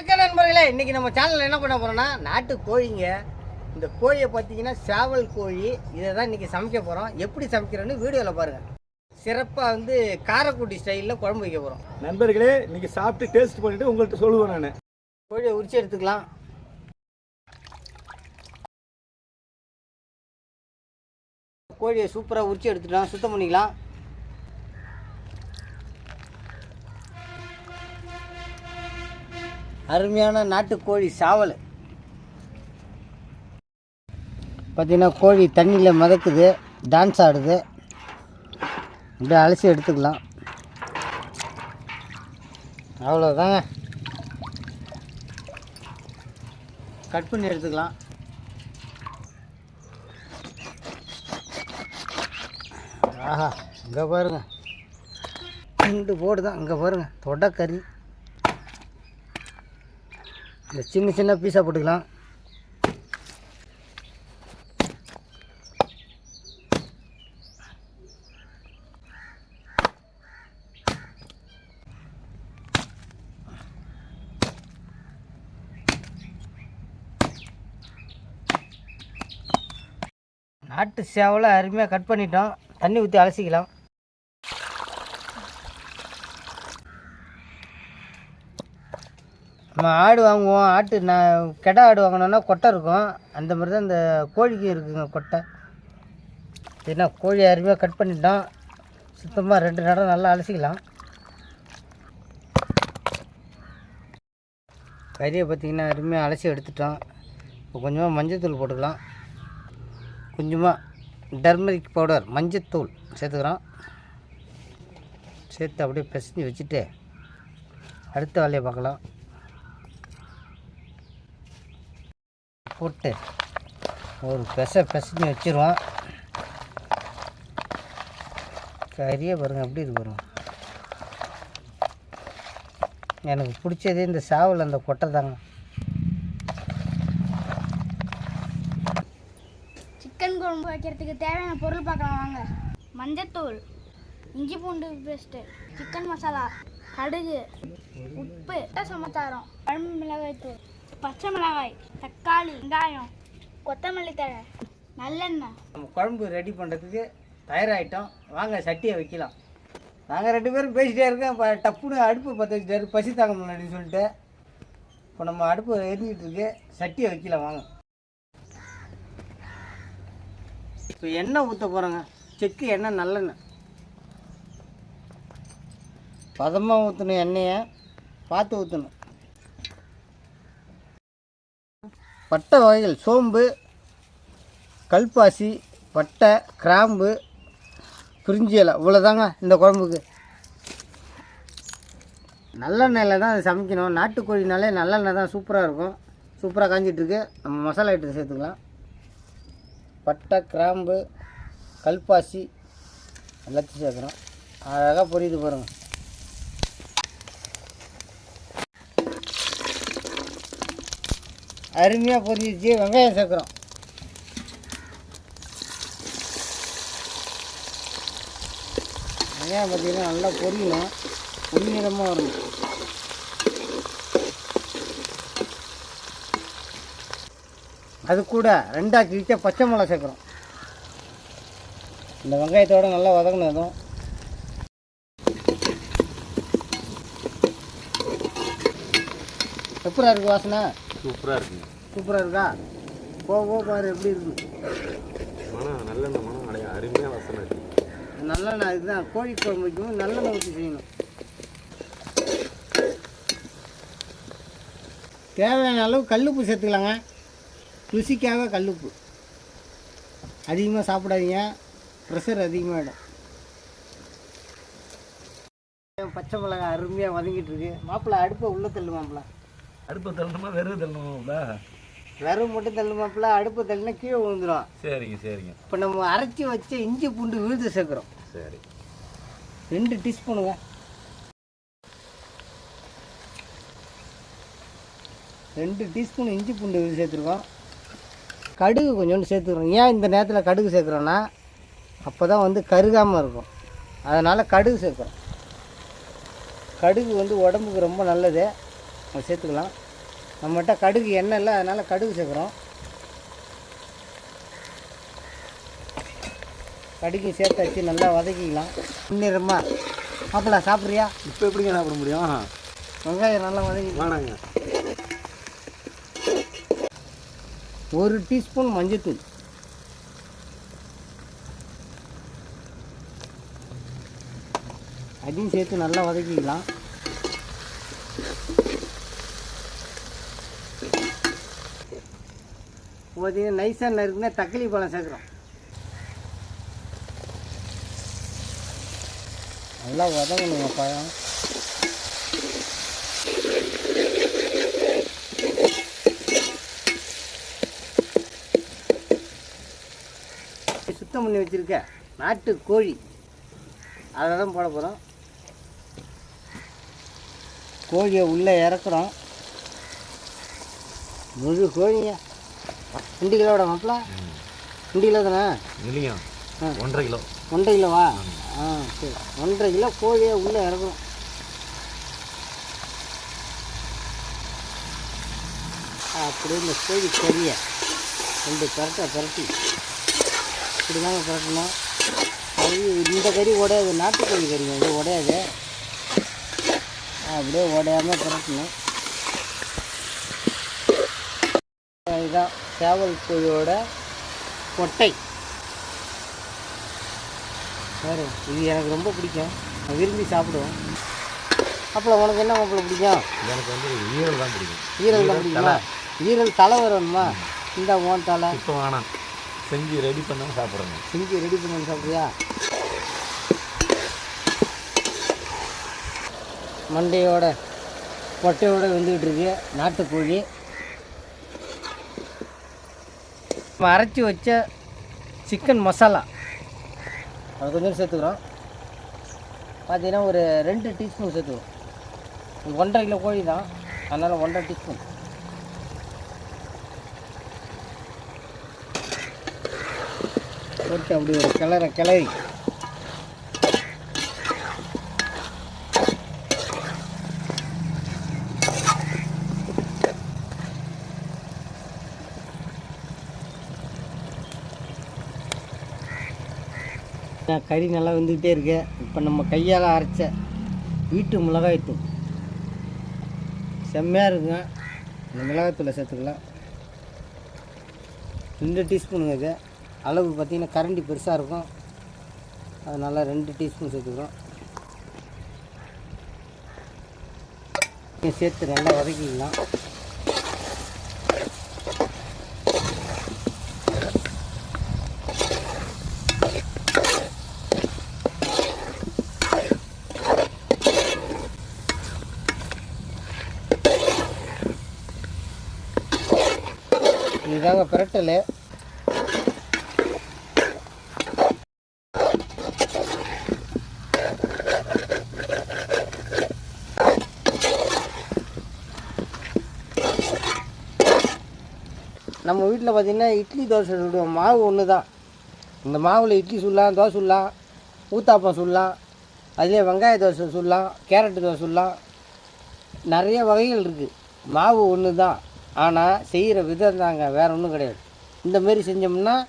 வணக்கம் நண்பர்களே. இன்னைக்கு நம்ம சேனல்ல என்ன பண்ண போறோம்னா நாட்டு கோழிங்க. இந்த கோழியை பார்த்தீங்கன்னா சேவல் கோழி. இதை தான் இன்னைக்கு சமைக்க போறோம். எப்படி சமைக்கிறோன்னு வீடியோவில் பாருங்க. சிறப்பாக வந்து காரக்குடி ஸ்டைலில் குழம்பு வைக்க போகிறோம் நண்பர்களே இன்னைக்கு சாப்பிட்டு டேஸ்ட் பண்ணிட்டு உங்கள்கிட்ட சொல்லுவேன் நான். கோழியை உரிச்சு எடுத்துக்கலாம். கோழியை சூப்பராக உரிச்சு எடுத்துட்டோம் சுத்தம் பண்ணிக்கலாம். அருமையான நாட்டுக்கோழி சாவல். பார்த்தீங்கன்னா கோழி தண்ணியில் மிதக்குது டான்ஸ் ஆடுது. அப்படியே அலசி எடுத்துக்கலாம். அவ்வளோதாங்க கட் பண்ணி எடுத்துக்கலாம். ஆஹா இங்கே பாருங்கள் ரெண்டு போடு தான் இங்கே பாருங்கள் தொடக்கறி. இந்த சின்ன சின்ன பீஸாக போட்டுக்கலாம். நாட்டு சேவலை அருமையாக கட் பண்ணிட்டோம். தண்ணி ஊற்றி அலசிக்கலாம். நம்ம ஆடு வாங்குவோம். ஆட்டு நான் கெடா ஆடு வாங்கினோன்னா கொட்டை இருக்கும். அந்த மாதிரி தான் இந்த கோழிக்கு இருக்குங்க கொட்டை. ஏன்னா கோழி அருமையாக கட் பண்ணிட்டோம். சுத்தமாக ரெண்டு நடம் நல்லா அலசிக்கலாம். கறியை பார்த்திங்கன்னா அருமையாக அலசி எடுத்துட்டோம். இப்போ கொஞ்சமாக மஞ்சத்தூள் போட்டுக்கலாம். கொஞ்சமாக டர்மரிக் பவுடர் மஞ்சத்தூள் சேர்த்துக்கிறோம். சேர்த்து அப்படியே பிசைஞ்சு வச்சுட்டு அடுத்த வேலையை பார்க்கலாம். போட்டு ஒரு பெச பெசஞ்சு வச்சுருவோம். கறியே பாருங்கள் எப்படி இது பாருங்க. எனக்கு பிடிச்சதே இந்த சாவல் அந்த கொட்டை தாங்க. சிக்கன் குழம்பு வைக்கிறதுக்கு தேவையான பொருள் பார்க்கலாம் வாங்க. மஞ்சத்தூள் இஞ்சி பூண்டு பேஸ்ட்டு சிக்கன் மசாலா கடுகு உப்பு சமச்சாரம் குழம்பு மிளகாய் தூள் பச்சை மிளகாய் தக்காளி வெங்காயம் கொத்தமல்லி தழை நல்லெண்ணெய். நம்ம குழம்பு ரெடி பண்ணுறதுக்கு தயாராகிட்டோம் வாங்க சட்டியை வைக்கலாம். நாங்கள் ரெண்டு பேரும் பேசிகிட்டே இருக்கோம். இப்போ டப்புன்னு அடுப்பு பற்ற வச்சுட்டாரு. பசி தாங்க முடியலன்னு சொல்லிட்டு. இப்போ நம்ம அடுப்பு எரிஞ்சிட்டு இருக்கு. சட்டியை வைக்கலாம் வாங்க. இப்போ எண்ணெய் ஊற்ற போகிறோங்க செக்கு எண்ணெய் நல்லெண்ணெய். பதமாக ஊற்றணும் எண்ணெயை. பார்த்து ஊற்றணும் பட்டை வகைகள் சோம்பு கல்பாசி பட்டை கிராம்பு பிரிஞ்சி இலை இவ்வளோதாங்க இந்த குழம்புக்கு. நல்லெண்ணெயில் தான் அது சமைக்கணும். நாட்டுக்கோழினாலே நல்லெண்ணெய் தான் சூப்பராக இருக்கும். சூப்பராக காஞ்சிட்ருக்கு. நம்ம மசாலா ஐட்டம் சேர்த்துக்கலாம். பட்டை கிராம்பு கல்பாசி எல்லாத்தையும் சேர்க்குறோம். அழகாக பொரியுது பாருங்கள் அருமையாக பொரிஞ்சிச்சு வெங்காயம் சேர்க்குறோம். வெங்காயம் பார்த்தீங்கன்னா நல்லா பொரியணும். பொன்னிறமாக வரணும். அது கூட ரெண்டாக கிழிச்ச பச்சை மிளகா சேர்க்குறோம். இந்த வெங்காயத்தோட நல்லா வதங்கினதும் எப்படா இருக்கு வாசனை. சூப்பராக இருக்குங்க. சூப்பராக இருக்கா? போ போ பாரு எப்படி இருக்கு. மனம் நல்லெண்ணெய் மனம் அடைய அருமையாக வாசனை இருக்கு. நல்லெண்ணெய் இதுதான் கோழி குழம்பு வைக்கணும் நல்லெண்ணெய் ஊற்றி செய்யணும். தேவையான அளவு கல்லுப்பு சேர்த்துக்கலாங்க. ருசிக்காக கல்லுப்பு. அதிகமாக சாப்பிடாதீங்க. ப்ரெஷர் அதிகமாகிடும் பச்சை மிளகாய் அருமையாக வதங்கிட்டு இருக்கு. மாப்பிள்ளை அடுப்பை உள்ளே தள்ளு மாப்பிள்ளை அடுப்பை தள்ளணுமா வெறும் தள்ளணுமா வெறும் மட்டும் தள்ளு மாப்பிள்ளை அடுப்பை தள்ளினா கீழே விழுந்துடும் சரிங்க சரிங்க. இப்போ நம்ம அரைச்சி வச்ச இஞ்சி பூண்டு விழுது சேர்க்குறோம். சரி. ரெண்டு டீஸ்பூனுங்க ரெண்டு டீஸ்பூன் இஞ்சி பூண்டு விழுது சேர்த்துருக்கோம். கடுகு கொஞ்சோண்டு சேர்த்துக்கிறோம். ஏன் இந்த நேரத்தில் கடுகு சேர்க்குறோன்னா அப்போ தான் வந்து கருகாமல் இருக்கும். அதனால் கடுகு சேர்க்குறோம். கடுகு வந்து உடம்புக்கு ரொம்ப நல்லது. அதை சேர்த்துக்கலாம். நம்மகிட்ட கடுகு எண்ணெய் இல்லை அதனால் கடுகு சேர்க்குறோம். கடுகு சேர்த்து வச்சு நல்லா வதக்கிக்கலாம். இன்னிரமா மாப்பிள்ள சாப்பிட்றியா? இப்போ எப்படிங்க சாப்பிட முடியும்? வெங்காயம் நல்லா வதக்கி வேணாங்க. ஒரு டீஸ்பூன் மஞ்சத்தூள் அதையும் சேர்த்து நல்லா வதக்கிக்கலாம். பார்த்தீங்கன்னா நைஸாக நறுக்குன்னா தக்காளி பழம் சேர்க்குறோம். நல்லா வதங்கணுங்க பழம். சுத்தம் பண்ணி வச்சுருக்க நாட்டு கோழி. அதை தான் போட போகிறோம் கோழியை உள்ளே இறக்குறோம். முழு கோழிங்க. ரெண்டு கிலோட மாப்பிள? ரெண்டு கிலோ தானே இல்லைங்க. ஆ. ஒன்றரை கிலோ. ஒன்றரை கிலோவா? ஆ சரி. ஒன்றரை கிலோ கோழியை உள்ளே இறக்குறோம் அப்படியே இந்த கோழி கறியை ரெண்டு பரட்டை பரட்டி. இப்படி தாங்க பரட்டணும். கறி இந்த கறி உடையாது நாட்டுக்கோழி கறிங்க இது உடையாது. அப்படியே உடையாமல் பரட்டணும். இதுதான் சேவல் கோழியோட கொட்டை. வேறு இது எனக்கு ரொம்ப பிடிக்கும். நான் விரும்பி சாப்பிடுவேன். மாப்பிள்ள உனக்கு என்ன மாப்பிள்ள பிடிக்கும்? எனக்கு வந்து ஈரல் தான் பிடிக்கும். ஈரல் தான் பிடிக்குமா? ஈரல் தலை வரணுமா இந்த ஓன் தலை. இப்போ வேணாம். செஞ்சு ரெடி பண்ண சாப்பிட்றேங்க செஞ்சு ரெடி பண்ணி சாப்பிட்றியா? மண்டையோட கொட்டையோட வந்துக்கிட்டு இருக்கு. நாட்டுக்கோழி நம்ம அரைச்சி வச்ச சிக்கன் மசாலா அது கொஞ்சம் சேர்த்துக்கிறோம். பார்த்தீங்கன்னா ஒரு ரெண்டு டீஸ்பூன் சேர்த்துக்கிறோம். ஒன்றரை கிலோ கோழி தான். அதனால் ஒன்றரை டீஸ்பூன் போட்டு அப்படி ஒரு கிளற கிளறி. பார்த்தேன் கறி நல்லா வந்துக்கிட்டே இருக்கு. இப்போ நம்ம கையால் அரைச்ச வீட்டு மிளகாய்த்தூள். செம்மையாக இருக்குங்க. இந்த மிளகாய்த்தூளை சேர்த்துக்கலாம். ரெண்டு டீஸ்பூனுங்க இது. அளவு பார்த்திங்கன்னா கரண்டி பெருசாக இருக்கும். அதனால் ரெண்டு டீஸ்பூன் சேர்த்துக்கிறோம். சேர்த்து நல்லா வதக்கிக்கலாம். இதுதாங்க பிரட்டல். நம்ம வீட்டில் பார்த்திங்கன்னா இட்லி தோசை சுடுவோம். மாவு ஒன்று தான் இந்த மாவில் இட்லி சுடலாம் தோசை சுடலாம் ஊத்தாப்பம் சுடலாம் அதிலே வெங்காய தோசை சுடலாம் கேரட்டு தோசை சுடலாம். நிறைய வகைகள் இருக்குது மாவு ஒன்று தான் ஆனால் செய்கிற விதம் தாங்க வேறு ஒன்றும் கிடையாது. இந்தமாரி செஞ்சோம்னா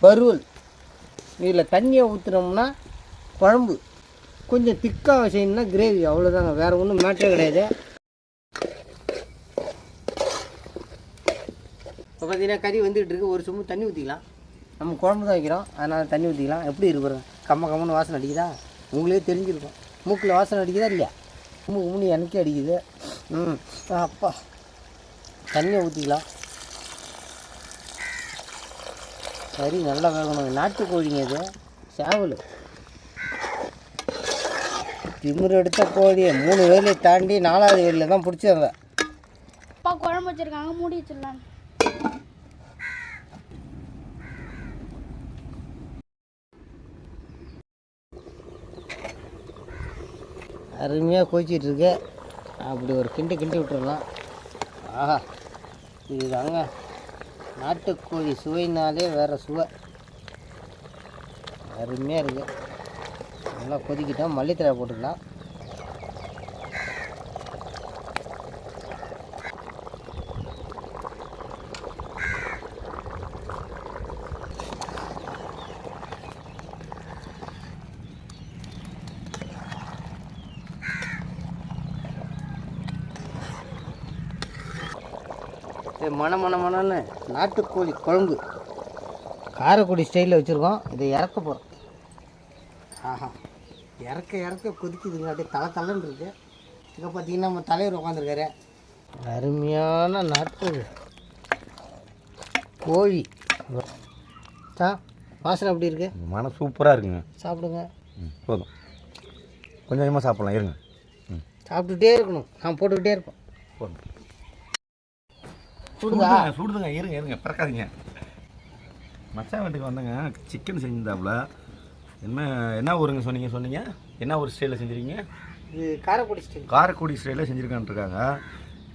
வறுவல் இதில் தண்ணியை ஊற்றுனோம்னா குழம்பு. கொஞ்சம் திக்காக செய்யணும்னா கிரேவி அவ்வளோதாங்க வேறு ஒன்றும் மேட்டே கிடையாது. இப்போ பார்த்தீங்கன்னா கறி வந்துகிட்டு இருக்கு. ஒரு சும்மா தண்ணி ஊற்றிக்கலாம் நம்ம குழம்பு தான் வைக்கிறோம். அதனால் தண்ணி ஊற்றிக்கலாம் எப்படி இருக்கு கம்ம கம்மன்னு வாசனை அடிக்குதா? உங்களே தெரிஞ்சிருக்கும். மூக்கில் வாசனை அடிக்குதா இல்லையா? மூக்கு மூணு எனக்கே அடிக்குது. ம். அப்பா. தண்ணியை ஊற்றிக்கலாம். கறி நல்லா வேகணும். நாட்டுக்கோழிங்க இது. சேவல். திமிரு எடுத்த கோழியை மூணு வேலையை தாண்டி நாலாவது வேலையில் தான் பிடிச்சிடுறேன். அப்பா குழம்பு வச்சிருக்காங்க மூடி வச்சிடலாம். அருமையாக கொதிச்சிட்டு இருக்கு. அப்படி ஒரு கிண்டு கிண்டி விட்டுறலாம். ஆஹா இதுதாங்க. நாட்டுக்கோழி சுவைனாலே வேறு சுவை. அருமையாக இருக்குது நல்லா கொதிக்கிட்டால் மல்லித்தழை போட்டுக்கலாம். இது மண மண மணன்னு நாட்டுக்கோழி குழம்பு. காரைக்குடி ஸ்டைலில் வச்சுருக்கோம். இதை இறக்க போகிறோம் ஆஹா. இறக்க இறக்க கொதிக்குதுங்க. அப்படியே தலை தலைன்னு இருக்கு. இங்கே பார்த்தீங்கன்னா நம்ம தலைவர் உட்காந்துருக்காரு அருமையான நாட்டு கோழி. தா வாசனை எப்படி இருக்கு? மனம் சூப்பராக இருக்குங்க. சாப்பிடுங்க. போதும். கொஞ்சம் கொஞ்சமாக சாப்பிட்லாம். இருங்க. ம். சாப்பிட்டுட்டே இருக்கணும். நான் போட்டுக்கிட்டே இருப்பேன். போதும். சுடுதா சுடுதுங்க, சுடுதுங்க இருங்க இருங்க பிறக்காதீங்க. மச்சான் வீட்டுக்கு வந்தங்க சிக்கன் செஞ்சிருந்தாப்புல. என்ன என்ன ஊருங்க சொன்னீங்க சொன்னீங்க? என்ன ஒரு ஸ்டைலில் செஞ்சுருக்கீங்க? இது காரைக்குடி ஸ்டைல். காரைக்குடி ஸ்டைலில் செஞ்சுருக்கான்ட்ருக்காங்க.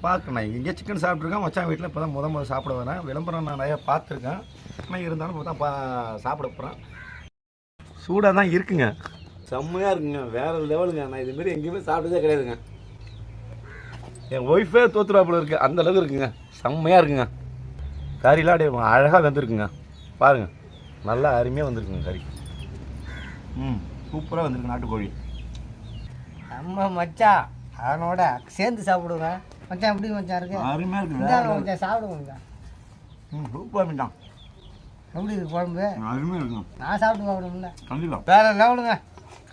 பார்க்கணும் இங்கே சிக்கன் சாப்பிட்ருக்கேன் மச்சான் வீட்டில் இப்போ தான் முத முத சாப்பிட வரேன். விளம்பரம் நான் நிறையா பார்த்துருக்கேன். ஆனால் இருந்தாலும் இப்போ தான் பா சாப்பிட போகிறேன் சூடாக தான் இருக்குங்க. செம்மையாக இருக்குங்க. வேறு லெவலுங்க நான் இதுமாரி எங்கேயுமே சாப்பிட்டதே கிடையாதுங்க. என் ஒய்ஃபே தோத்துருவாப்புல இருக்குது அந்த அளவுக்கு இருக்குங்க. செம்மையாக இருக்குங்க. கறிலாம் அப்படியே அழகாக வெந்திருக்குங்க. பாருங்கள் நல்லா அருமையாக வந்திருக்குங்க கறி. ம் சூப்பராக வந்திருக்கு நாட்டுக்கோழி. நம்ம மச்சான் அவனோட சேர்ந்து சாப்பிடுங்க. மச்சான் எப்படி மச்சான் இருக்கு? அருமையாக இருக்குது மச்சான் சாப்பிடுங்க மச்சான் ம் சூப்பராக மீட்டான். எப்படி இருக்கு குழம்பு? அருமையாக இருக்குங்க. நான் சாப்பிட்டு பார்க்கணும்ல. கண்டிப்பாக வேற லெவலுங்க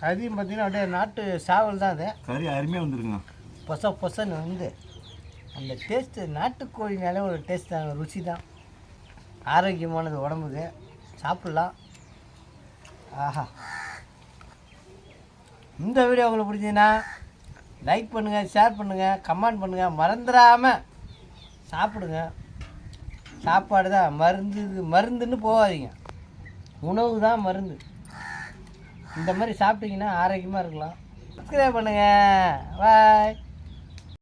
கறியும் பார்த்தீங்கன்னா அப்படியே நாட்டு சாவல் தான் அது. கறி அருமையாக வந்துருக்குங்க. பொச பொசன்னு வந்து. அந்த டேஸ்ட்டு நாட்டுக்கோழினாலே ஒரு டேஸ்ட் தான் ருசி தான் ஆரோக்கியமானது உடம்புக்கு. சாப்பிட்லாம். ஆஹா. இந்த வீடியோ உங்களுக்கு பிடிச்சதுன்னா லைக் பண்ணுங்கள் ஷேர் பண்ணுங்கள் கமெண்ட் பண்ணுங்கள் மறந்துடாமல் சாப்பிடுங்க. சாப்பாடு தான் மருந்து மருந்துன்னு போகாதீங்க. உணவு தான் மருந்து. இந்த மாதிரி சாப்பிட்டீங்கன்னா ஆரோக்கியமாக இருக்கலாம். சப்ஸ்கிரைப் பண்ணுங்கள் பாய்